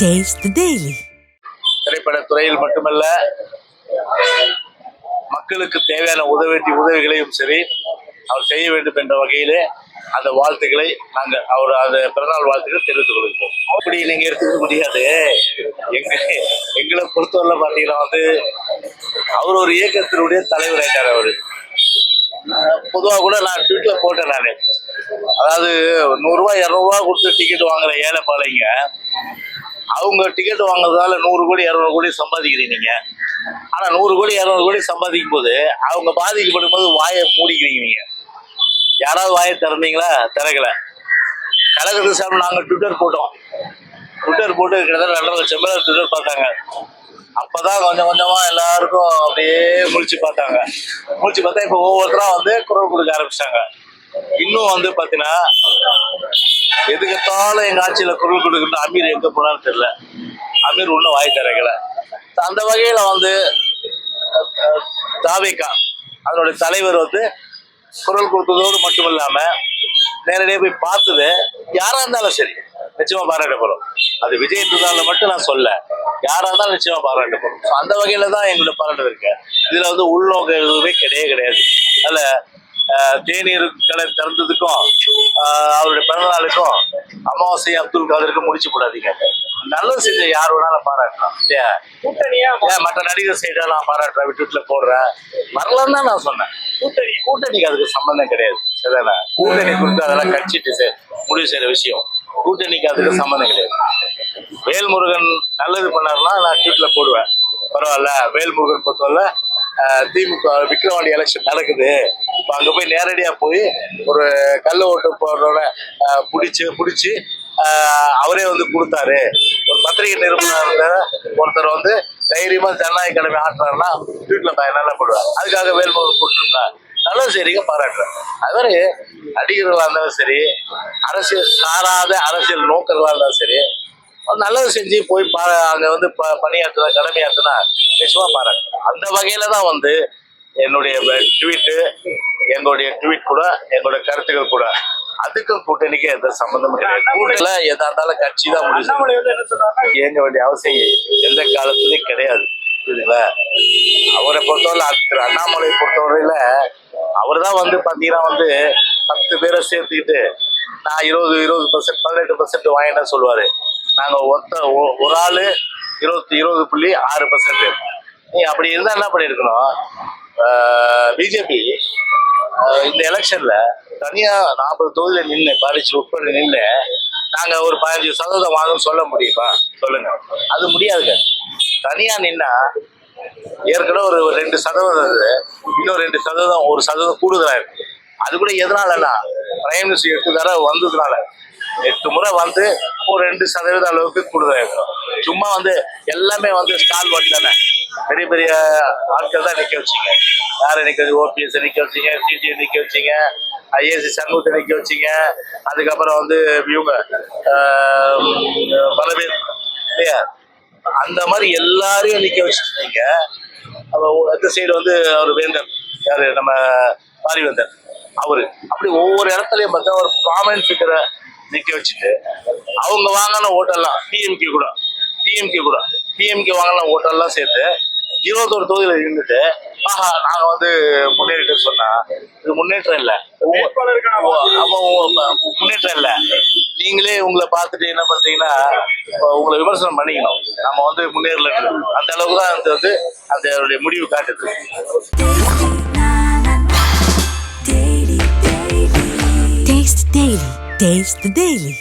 Taste daily திரைப்பட துறையில் மட்டுமல்ல மக்களுக்கு தேவையான உதவி உதவிகளையும் சரி அவர் செய்ய வேண்டும் என்ற வகையிலே அந்த வாழ்த்துக்களை நாங்கள் அவர் அந்த பிறநாள் வாழ்த்துக்களை தெரிவித்துக் கொள்கிறோம் அப்படி நீங்க எடுத்துக்க முடியாது. எங்க எங்களை பொறுத்தவரை பார்த்தீங்கன்னா வந்து அவர் ஒரு இயக்கத்தினுடைய தலைவர் ஆயிட்டார் அவர். பொதுவாக கூட நான் ட்விட்டில் போட்டேன் நான். அதாவது நூறுரூவா இரநூறுவா கொடுத்து டிக்கெட் வாங்குற ஏழை பாலைங்க. அவங்க டிக்கெட் வாங்குறதால நூறு கோடி இரநூறு கோடி சம்பாதிக்கிறீங்க ஆனால் நூறு கோடி இரநூறு கோடி சம்பாதிக்கும் போது அவங்க பாதிக்கப்படும் போது வாயை மூடிக்கிறீங்க நீங்கள் யாராவது வாயை திறந்தீங்களா? திறக்கல. கழகத்து சார்பில் நாங்கள் ட்விட்டர் போட்டோம். ட்விட்டர் போட்டு கிட்டத்தட்ட ரெண்டரை லட்சம் பேர் ட்விட்டர் பார்த்தாங்க. அப்பதான் கொஞ்சம் கொஞ்சமா எல்லாருக்கும் அப்படியே முழிச்சு பார்த்தாங்க. முழிச்சு பார்த்தா இப்போ ஒவ்வொருத்தரா வந்து குரல் கொடுக்க ஆரம்பிச்சிட்டாங்க. இன்னும் வந்து பாத்தீங்கன்னா எதுக்கத்தாலும் எங்க ஆட்சியில குரல் கொடுக்குற அமீர் எங்க போனான்னு தெரியல. அமீர் ஒன்றும் வாய் திறக்கல. அந்த வகையில வந்து தாவேக்கா அதனுடைய தலைவர் வந்து குரல் கொடுத்ததோடு மட்டும் இல்லாம நேரடியாக போய் பார்த்தது யாரா இருந்தாலும் சரி நிச்சயமா பாராட்ட போறோம் அது விஜய் இருந்தாலும் மட்டும் நான் சொல்ல யாரா இருந்தாலும் நிச்சயமா பாராட்ட போறோம் அந்த வகையில தான் எங்களோட பாராட்டு இருக்கு. இதுல வந்து உள்நோக்க எதுவுமே கிடையவே கிடையாது. அதுல தேநீர் கடை திறந்ததுக்கும் அவருடைய பிறந்தநாளுக்கும் அமாவாசை அப்துல் காதருக்கும் முடிச்சு போடாதீங்க. நல்லது செஞ்ச யார் வேணாலும் பாராட்டலாம். இல்லையா ஏன் மற்ற நடிகர் சைடா நான் பாராட்டுறேன் விட்டுட்டுல போடுறேன். வரலன்னு தான் நான் சொன்னேன். கூட்டணி. கூட்டணிக்கு அதுக்கு சம்பந்தம் கிடையாது. சரிதானே? கூட்டணி கொடுத்து அதெல்லாம் கட்சிட்டு முடிவு செய்யற விஷயம். கூட்டணிக்கு அதுக்கு சம்பந்தம் கிடையாது. வேல்முருகன் நல்லது பண்ணாருன்னா நான் ட்வீட்ல போடுவேன். பரவாயில்ல. வேல்முருகன் பொறுத்தவரை திமுக விக்ரவாண்டி எலெக்ஷன் நடக்குது. இப்போ அங்கே போய் நேரடியாக போய் ஒரு கல் ஓட்டு போடுறவன பிடிச்சி பிடிச்சி அவரே வந்து கொடுத்தாரு. ஒரு பத்திரிகை நிறுவனர் ஒருத்தர் வந்து தைரியமாக ஜனநாயக கடமை ஆட்டுறாருன்னா வீட்டில் பையன் நல்லா போடுவார். அதுக்காக வேல்முருகன் கூட்டிருந்தேன் நல்லா சரிங்க பாராட்டுறேன் அது மாதிரி நடிகர்களாக இருந்தாலும் சரி அரசியல் சாராத அரசியல் நோக்கர்களாக இருந்தாலும் சரி நல்லது செஞ்சு போய் பா அங்கே வந்து ப பணியாற்றுனா கடமையாற்றுனா நிச்சயமாக பாராட்டுறேன் அந்த வகையில் தான் வந்து என்னுடைய ட்வீட்டு எங்களுடைய ட்வீட் கூட எங்களுடைய கருத்துக்கள் கூட. அதுக்கும் கூட்டணிக்கு எந்த சம்பந்தமும் கிடையாது. கூட்டணியில எதா இருந்தாலும் கட்சி தான் முடிவு இயங்க வேண்டிய அவசியம் எந்த காலத்துலயும் கிடையாது. புரியுதுங்களா? அவரை பொறுத்தவரை திரு அண்ணாமலை பொறுத்தவரையில அவர் தான் வந்து பாத்தீங்கன்னா வந்து பத்து பேரை சேர்த்துக்கிட்டு நான் இருபது இருபது பர்சன்ட் பதினெட்டு பர்சன்ட் வாங்கிட்டேன்னு சொல்லுவாரு. நாங்க ஒருத்த ஒ- ஒரு ஆளு இருபத்தி இருபது புள்ளி ஆறு பர்சன்ட் நீ அப்படி இருந்தா என்ன பண்ணிருக்கணும் பிஜேபி இந்த எலெக்ஷன்ல தனியா நாற்பது தொகுதியில நின்று பாரிச்சு உட்பட நின்று நாங்க ஒரு பதினஞ்சு சதவீதம் வாங்கன்னு சொல்ல முடியுமா? சொல்லுங்க. அது முடியாதுங்க. தனியா நின்னா ஏற்கனவே ஒரு ரெண்டு சதவீதம் இன்னும் ரெண்டு சதவீதம் ஒரு சதவீதம் கூடுதலா இருக்கு. அது கூட எதனாலன்னா பிரைம் மினிஸ்டர் எட்டு தடவை வந்ததுனால எட்டு முறை வந்து ஒரு ரெண்டு சதவீதம் அளவுக்கு கூடுதலா இருக்கும் சும்மா வந்து எல்லாமே வந்து ஸ்டால் வாட் தானே. பெரிய பெரிய ஆட்கள் தான் நிற்க வச்சிங்க. யாரை நிற்க வச்சு ஓபிஎஸ் நிற்க வச்சீங்க சிடிஐ நிற்க வச்சீங்க ஐஏசி சண்முகத்தை நிற்க வச்சீங்க. அதுக்கப்புறம் வந்து இவங்க பல பேர் இல்லையா? அந்த மாதிரி எல்லாரையும் வச்சுருந்தீங்க. வச்சுட்டீங்க அந்த சைடு வந்து அவர் வேந்தன் யார்? நம்ம பாரிவேந்தன் அவரு. அப்படி ஒவ்வொரு இடத்துலையும் பார்த்தா ஒரு ப்ராமினன்ட் ஃபிகரை நிற்க வச்சுட்டு அவங்க வாங்கின ஓட்டெல்லாம் டிஎம்கே கூட டிஎம்கே கூட டிஎம்கே வாங்கின ஓட்டெல்லாம் சேர்த்து இருபத்தோரு தொகுதியில இருந்துட்டு ஆஹா நாங்க வந்து முன்னேறிட்டு சொன்னா இது முன்னேற்றம் இல்ல அப்போ முன்னேற்றம் இல்ல நீங்களே உங்களை பார்த்துட்டு என்ன பண்றீங்கன்னா இப்போ உங்களை விமர்சனம் பண்ணிக்கணும் நம்ம வந்து முன்னேறல அந்த அளவுக்கு தான் அது வந்து அந்த முடிவு காட்டுது Taste the Daily. Taste the Daily.